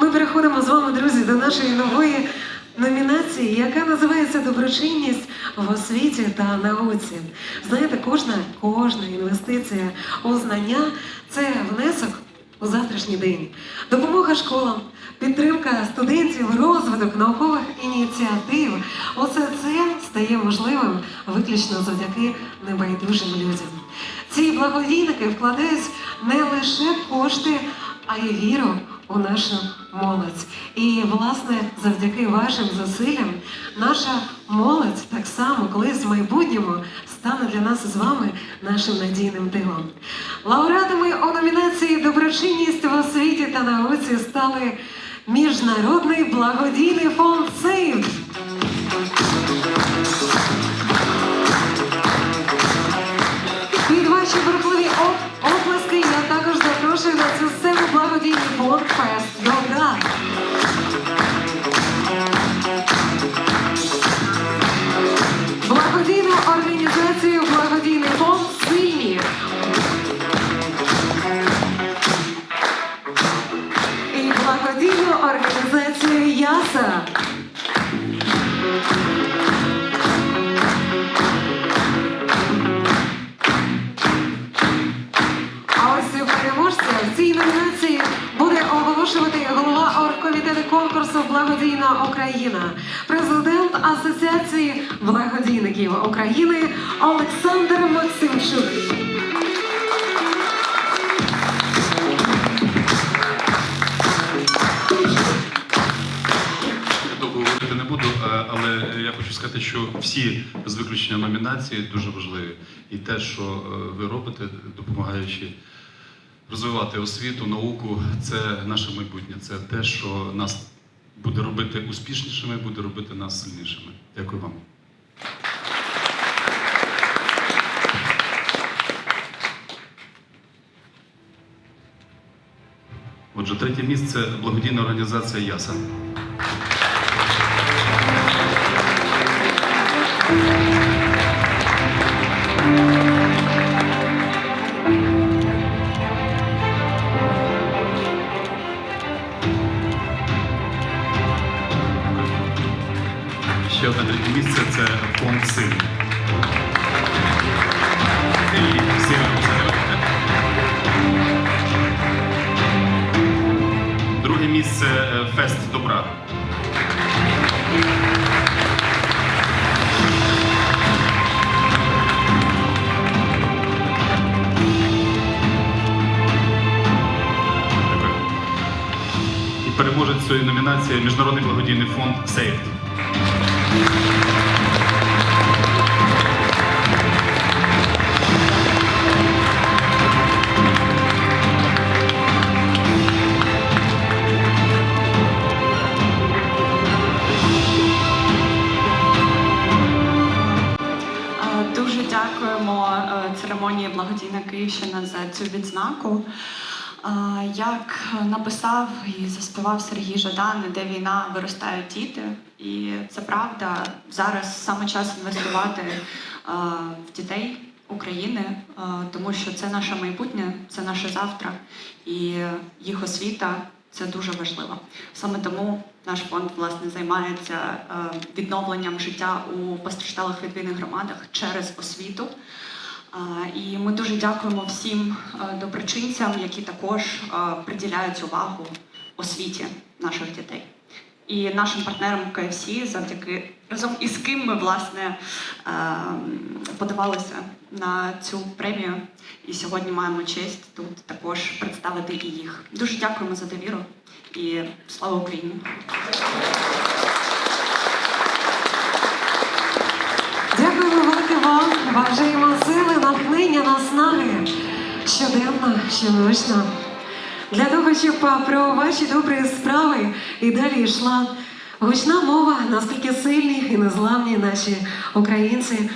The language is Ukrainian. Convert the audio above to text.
Ми переходимо з вами, друзі, до нашої нової номінації, яка називається Доброчинність в освіті та науці. Знаєте, кожна, кожна інвестиція у знання це внесок у завтрашній день. Допомога школам, підтримка студентів, розвиток наукових ініціатив. Усе це стає можливим виключно завдяки небайдужим людям. Ці благодійники вкладають не лише кошти, а й віру у нашу молодь. І, власне, завдяки вашим зусиллям, наша молодь так само колись в майбутньому стане для нас з вами нашим надійним тилом. Лауреатами у номінації Доброчинність в освіті та науці стали Міжнародний благодійний фонд «Сейв». Фонд Добра. Благодійну організацію Благодійний фонд Сильні. І благодійну організацію Яса. А ось переможця в цій оголошувати голова оргкомітету конкурсу Благодійна Україна, президент Асоціації благодійників України Олександр Максимчук. Не буду, е, але я хочу сказати, що всі без виключення номінації дуже важливі. І те, що е, ви робите, допомагаючи розвивати освіту, науку, це наше майбутнє. Це те, що нас буде робити успішнішими, буде робити нас сильнішими. Дякую вам. Отже, третє місце благодійна організація Яса. Ще одне третє місце це фонд позаграти. Друге місце фест добра. Переможець цієї номінації Міжнародний благодійний фонд Сейфт. Дякуємо е, церемонії Благодійна Київщина за цю відзнаку. Як написав і заспівав Сергій Жадан, де війна виростають діти, і це правда. Зараз саме час інвестувати в дітей України, тому що це наше майбутнє, це наше завтра, і їх освіта це дуже важливо. Саме тому наш фонд власне займається відновленням життя у постраждалих від війни громадах через освіту. І ми дуже дякуємо всім е, доброчинцям, які також е, приділяють увагу освіті наших дітей. І нашим партнерам КФС, завдяки разом із ким ми власне е, подавалися на цю премію. І сьогодні маємо честь тут також представити і їх. Дуже дякуємо за довіру і слава Україні! Дякуємо велике вам. Натхнення, наснаги щоденно, щоночно. Для того, щоб про ваші добрі справи і далі йшла гучна мова, наскільки сильні і незламні наші українці.